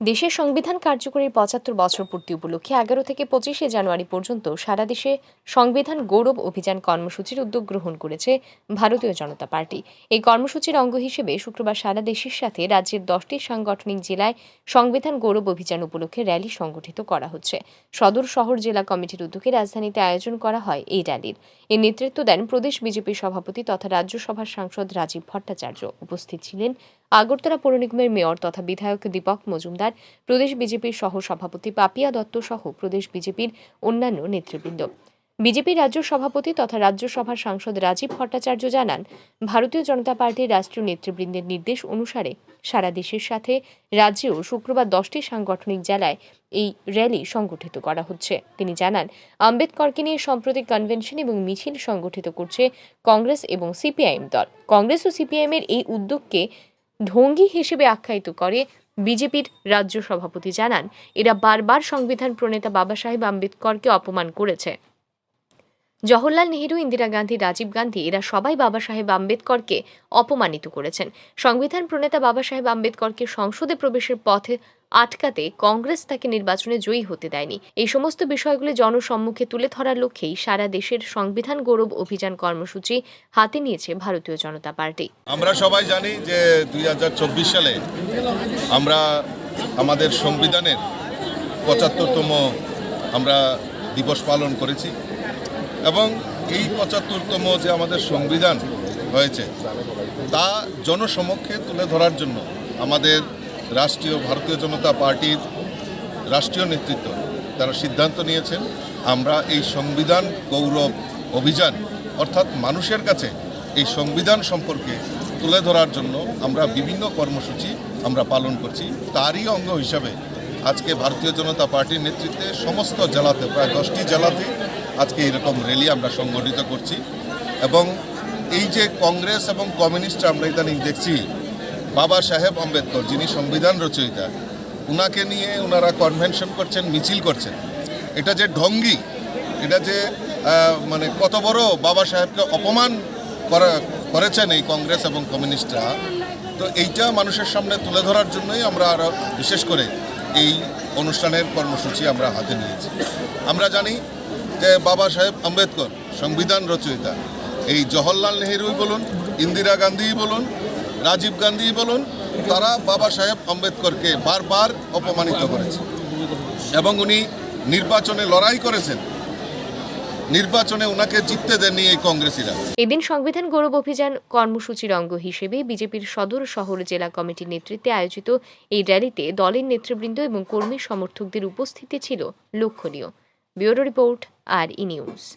দেশের সংবিধান কার্যকরীর পঁচাত্তর বছর পূর্তি উপলক্ষে এগারো থেকে পঁচিশে জানুয়ারি পর্যন্ত সারা দেশে সংবিধান গৌরব অভিযান কর্মসূচির উদ্যোগ গ্রহণ করেছে ভারতীয় জনতা পার্টি। এই কর্মসূচির অঙ্গ হিসেবে শুক্রবার সারা দেশের সাথে রাজ্যের দশটি সাংগঠনিক জেলায় সংবিধান গৌরব অভিযান উপলক্ষে র্যালি সংগঠিত করা হচ্ছে। সদর শহর জেলা কমিটির উদ্যোগে রাজধানীতে আয়োজন করা হয় এই র্যালির। এর নেতৃত্ব দেন প্রদেশ বিজেপির সভাপতি তথা রাজ্যসভার সাংসদ রাজীব ভট্টাচার্য। উপস্থিত ছিলেন আগরতলা পৌর নিগমের মেয়র তথা বিধায়ক দীপক মজুমদার, প্রদেশ বিজেপির সহ সভাপতি পাপিয়া দত্ত সহ প্রদেশ বিজেপির অন্যান্য নেতৃবৃন্দ। বিজেপি রাজ্য সভাপতি তথা রাজ্যসভার সাংসদ রাজীব ভট্টাচার্য জানান, ভারতীয় জনতা পার্টির রাষ্ট্রীয় নেতৃবৃন্দের নির্দেশ অনুসারে সারা দেশের সাথে রাজ্যেও শুক্রবার দশটি সাংগঠনিক জেলায় এই র্যালি সংগঠিত করা হচ্ছে। তিনি জানান, আম্বেদকরকে নিয়ে সম্প্রতি কনভেনশন এবং মিছিল সংগঠিত করছে কংগ্রেস এবং সিপিআইএম দল। কংগ্রেস ও সিপিআইএমের এই উদ্যোগকে ঢঙ্গি হিসেবে আখ্যায়িত করে বিজেপির রাজ্য সভাপতি জানান, এরা বারবার সংবিধান প্রণেতা বাবা সাহেব আম্বেদকরকে অপমান করেছে। জওহরলাল নেহেরু, ইন্দিরা গান্ধী, রাজীব গান্ধী, এরা সবাই বাবা সাহেব আম্বেদকরকে অপমানিত করেছেন। সংবিধান প্রণেতা বাবা সাহেব আম্বেদকরকে সংসদে প্রবেশের পথে আটকাতে কংগ্রেস তাকে নির্বাচনে জয়ী হতে দেয়নি। এই সমস্ত বিষয়গুলি জনসম্মুখে তুলে ধরার লক্ষ্যেই সারা দেশের সংবিধান গৌরব অভিযান কর্মসূচি হাতে নিয়েছে ভারতীয় জনতা পার্টি। আমরা সবাই জানি যে দু হাজার চব্বিশ সালে আমরা আমাদের সংবিধানের পঁচাত্তরতম আমরা দিবস পালন করেছি এবং এই পঁচাত্তরতম যে আমাদের সংবিধান হয়েছে, তা জনসমক্ষে তুলে ধরার জন্য আমাদের রাষ্ট্রীয় ভারতীয় জনতা পার্টির রাষ্ট্রীয় নেতৃত্ব তারা সিদ্ধান্ত নিয়েছেন, আমরা এই সংবিধান গৌরব অভিযান, অর্থাৎ মানুষের কাছে এই সংবিধান সম্পর্কে তুলে ধরার জন্য আমরা বিভিন্ন কর্মসূচি আমরা পালন করছি। তারই অঙ্গ হিসাবে আজকে ভারতীয় জনতা পার্টির নেতৃত্বে সমস্ত জেলাতে, প্রায় দশটি জেলাতে আজকে এরকম র্যালি আমরা সংগঠিত করছি। এবং এই যে কংগ্রেস এবং কমিউনিস্ট আমরা ইদানিং দেখছি বাবা সাহেব আম্বেদকর, যিনি সংবিধান রচয়িতা, উনাকে নিয়ে ওনারা কনভেনশন করছেন, মিছিল করছেন। এটা যে ঢঙ্গি, এটা যে মানে কত বড় বাবা সাহেবকে অপমান করা, করেছেন এই কংগ্রেস এবং কমিউনিস্টরা, তো এইটা মানুষের সামনে তুলে ধরার জন্যই আমরা আরও বিশেষ করে এই অনুষ্ঠানের কর্মসূচি আমরা হাতে নিয়েছি। আমরা জানি যে বাবা সাহেব আম্বেদকর, সংবিধান রচয়িতা, এই জওহরলাল নেহেরুই বলুন, ইন্দিরা গান্ধীই বলুন রাজীব গান্ধী বলুন, তারা বাবা সাহেব আম্বেদকরকে বারবার অপমানিত করেছে। এবং উনি নির্বাচনে লড়াই করেছেন। নির্বাচনে ওনাকে জিততে দেননি এই কংগ্রেসিরা। এদিন সংবিধান গৌরব অভিযান কর্মসূচির অঙ্গ হিসেবে বিজেপির সদর শহর জেলা কমিটির নেতৃত্বে আয়োজিত এই র্যালিতে দলের নেতৃবৃন্দ এবং কর্মী সমর্থকদের উপস্থিতি ছিল লক্ষণীয়। Bureau report, R E News.